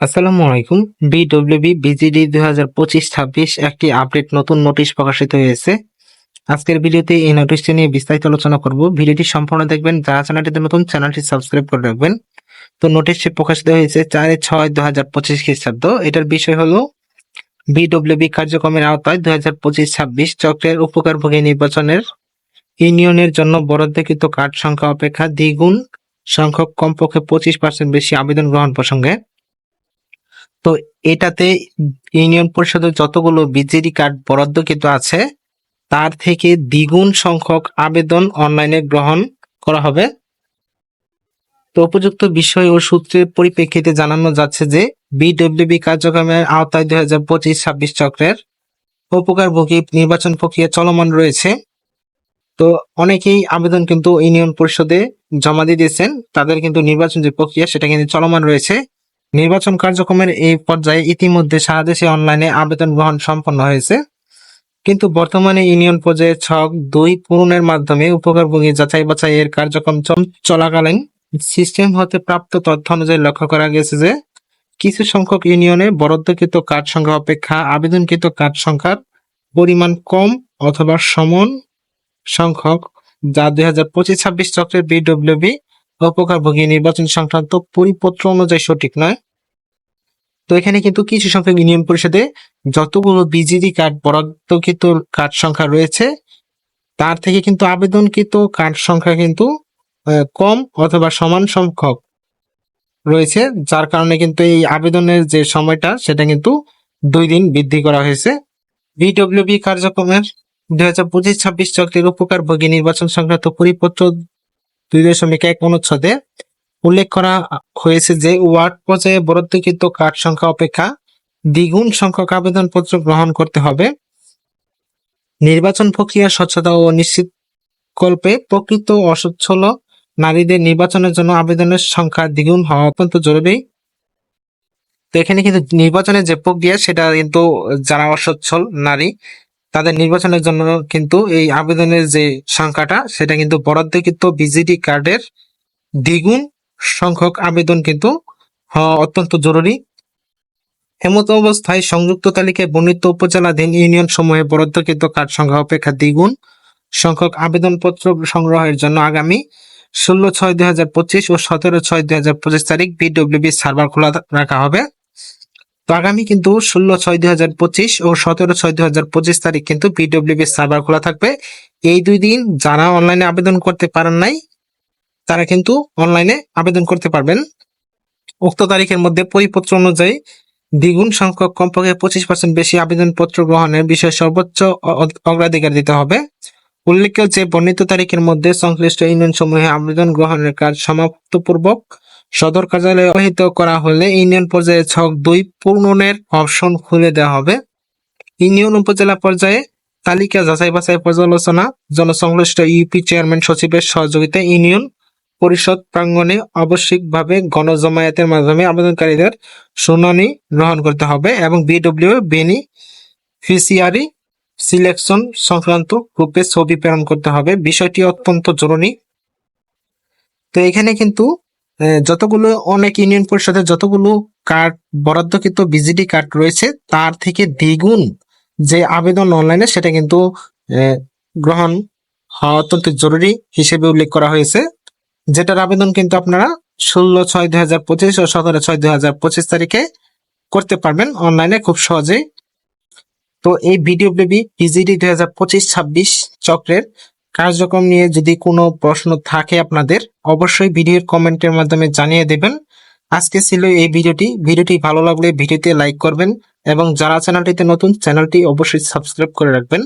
আসসালামু আলাইকুম। বিডব্লিউবি বিজিডি দুই হাজার পঁচিশ ছাব্বিশ একটি আপডেট নতুন নোটিশ প্রকাশিত হয়েছে। আজকের ভিডিওতে এই নোটিশটি নিয়ে বিস্তারিত আলোচনা করব। ভিডিওটি সম্পূর্ণ দেখবেন। যারা চ্যানেলটিতে নতুন, চ্যানেলটি সাবস্ক্রাইব করে রাখবেন। তো নোটিশটি প্রকাশিত হয়েছে চারে ছয় দু হাজার পঁচিশ খ্রিস্টাব্দ। এটার বিষয় হলো বিডব্লিউবি কার্যক্রমের আওতায় দুই হাজার পঁচিশ ছাব্বিশ চক্রের উপকারভোগী নির্বাচনের ইউনিয়নের জন্য বরাদ্দকৃত কার্ড সংখ্যা অপেক্ষা দ্বিগুণ সংখ্যক কমপক্ষে পঁচিশ পার্সেন্ট বেশি আবেদন গ্রহণ প্রসঙ্গে। তো এটাতে ইউনিয়ন পরিষদের যতগুলো বিজেডি কার্ড বরাদ্দকৃত আছে, তার থেকে দ্বিগুণ সংখ্যক আবেদন অনলাইনে গ্রহণ করা হবে। তো উপযুক্ত বিষয় ও সূত্রের পরিপ্রেক্ষিতে জানানো যাচ্ছে যে, বিডব্লিউবি কার্যক্রমের আওতায় দুই হাজার পঁচিশ ছাব্বিশ চক্রের উপকারভোগী নির্বাচন প্রক্রিয়া চলমান রয়েছে। তো অনেকেই আবেদন কিন্তু ইউনিয়ন পরিষদে জমা দিয়ে দিয়েছেন, তাদের কিন্তু নির্বাচন যে প্রক্রিয়া সেটা কিন্তু চলমান রয়েছে। নির্বাচন কার্যক্রমের এই পর্যায়ে ইতিমধ্যে সারা দেশে অনলাইনে আবেদন গ্রহণ সম্পন্ন হয়েছে। কিন্তু বর্তমানে ইউনিয়ন পর্যায়ে ছক দুই পূরণের মাধ্যমে উপকারভোগী যাচাই বাছাই এর কার্যক্রম চলাকালীন সিস্টেম হতে প্রাপ্ত তথ্য অনুযায়ী লক্ষ্য করা গেছে যে, কিছু সংখ্যক ইউনিয়নে বরাদ্দকৃত কার্ড সংখ্যা অপেক্ষা আবেদনকৃত কার্ড সংখ্যার পরিমাণ কম অথবা সমন সংখ্যক, যা দুই হাজার পঁচিশ ছাব্বিশ চক্রের বিডব্লিউবি উপকারভোগী নির্বাচন সংক্রান্ত পরিপত্র অনুযায়ী সঠিক নয়। তো এখানে কিন্তু কিছু সংখ্যক ইউনিয়ন পরিষদে যতগুলো বিজিডি কার্ড বরাদ্দকৃত কার্ড সংখ্যা রয়েছে, তার থেকে কিন্তু আবেদনকৃত কার্ড সংখ্যা কিন্তু কম অথবা সমান সংখ্যক রয়েছে, যার কারণে কিন্তু এই আবেদনের যে সময়টা, সেটা কিন্তু দুই দিন বৃদ্ধি করা হয়েছে। বিডব্লিউবি কার্যক্রমের দুই হাজার পঁচিশ ছাব্বিশ চক্রের উপকারভোগী নির্বাচন সংক্রান্ত পরিপত্র দুই দশমিক এক অনুচ্ছেদে উল্লেখ করা হয়েছে যে ওয়ার্ড পর্যায়ে বরাদ্দকৃত কার্ড সংখ্যা অপেক্ষা দ্বিগুণ সংখ্যক আবেদনপত্র গ্রহণ করতে হবে। নির্বাচন প্রক্রিয়া স্বচ্ছতা ও নিশ্চিত কল্পে প্রকৃত অসচ্ছল নারীদের নির্বাচনের জন্য আবেদনের সংখ্যা দ্বিগুণ হওয়া অত্যন্ত জরুরি। তো এখানে কিন্তু নির্বাচনের যে প্রক্রিয়া, সেটা কিন্তু যারা অসচ্ছল নারী তাদের নির্বাচনের জন্য কিন্তু এই আবেদনের যে সংখ্যাটা, সেটা কিন্তু বরাদ্দকৃত বিজিডি কার্ডের দ্বিগুণ সংখ্যক আবেদন কিন্তু হওয়া অত্যন্ত জরুরি। এমত অবস্থায় সংযুক্ত তালিকায় বর্ণিত উপজেলাধীন ইউনিয়ন সমূহে বরাদ্দকৃত কার্ড সংখ্যা অপেক্ষা দ্বিগুণ সংখ্যক আবেদনপত্র সংগ্রহের জন্য আগামী ষোলো ছয় দুই ও সতেরো ছয় দুই তারিখ বিডব্লিউবি সার্ভার খোলা রাখা হবে। তো আগামী কিন্তু ষোলো ছয় দুই হাজার পঁচিশ ও সতেরো ছয় দুই হাজার পঁচিশ তারিখ কিন্তু বিডব্লিউবি সার্ভার খোলা থাকবে। এই দুই দিন যারা অনলাইনে আবেদন করতে পারেন নাই, তারা কিন্তু অনলাইনে আবেদন করতে পারবেন। উক্ত তারিখের মধ্যে পরিপত্র অনুযায়ী দ্বিগুণ সংখ্যক কমপক্ষে পঁচিশ পার্সেন্ট বেশি আবেদনপত্র গ্রহণের বিষয়ে সর্বোচ্চ অগ্রাধিকার দিতে হবে। উল্লেখ্য যে বর্ণিত তারিখের মধ্যে সংশ্লিষ্ট ইউনিয়ন সমূহে আবেদন গ্রহণের কাজ সমাপ্তপূর্বক সদর কার্যালয়ে অবহিত করা হলে ইউনিয়ন পর্যায়ে ছক দুই পূর্ণনের অপশন খুলে দেওয়া হবে। ইউনিয়ন উপজেলা পর্যায়ে তালিকা যাচাই বাছাই পর্যালোচনা, জনসংশ্লিষ্ট ইউপি চেয়ারম্যান সচিবের সহযোগিতায় ইউনিয়ন পরিষদ প্রাঙ্গণে আবশ্যিকভাবে গণজমায়েতের মাধ্যমে আবেদনকারীদের শুনানি গ্রহণ করতে হবে এবং বিডব্লিউ বেনি ফিসিআরি সিলেকশন সংক্রান্ত গ্রুপে ছবি প্রেরণ করতে হবে। বিষয়টি অত্যন্ত জরুরি। তো এখানে কিন্তু যতগুলো অনেক ইউনিয়ন পরিষদের যতগুলো কার্ড, বরাদ্দকৃত বিজিডি কার্ড রয়েছে, তার থেকে দ্বিগুণ যে আবেদন অনলাইনে সেটা কিন্তু গ্রহণ হওয়া অত্যন্ত জরুরি হিসেবে উল্লেখ করা হয়েছে। যেটার আবেদন কিন্তু আপনারা ষোলো ছয় দুই হাজার পঁচিশ ও সতেরো ছয় দুই হাজার পঁচিশ তারিখে করতে পারবেন অনলাইনে খুব সহজেই। তো এই ভিডিও বেবি ইজিডি দুই হাজার পঁচিশ ছাব্বিশ চক্রের কার্যক্রম নিয়ে যদি কোনো প্রশ্ন থাকে আপনাদের, অবশ্যই ভিডিওর কমেন্টের মাধ্যমে জানিয়ে দেবেন। আজকে ছিল এই ভিডিওটি। ভিডিওটি ভালো লাগলে ভিডিওতে লাইক করবেন এবং যারা চ্যানেলটিতে নতুন, চ্যানেলটি অবশ্যই সাবস্ক্রাইব করে রাখবেন।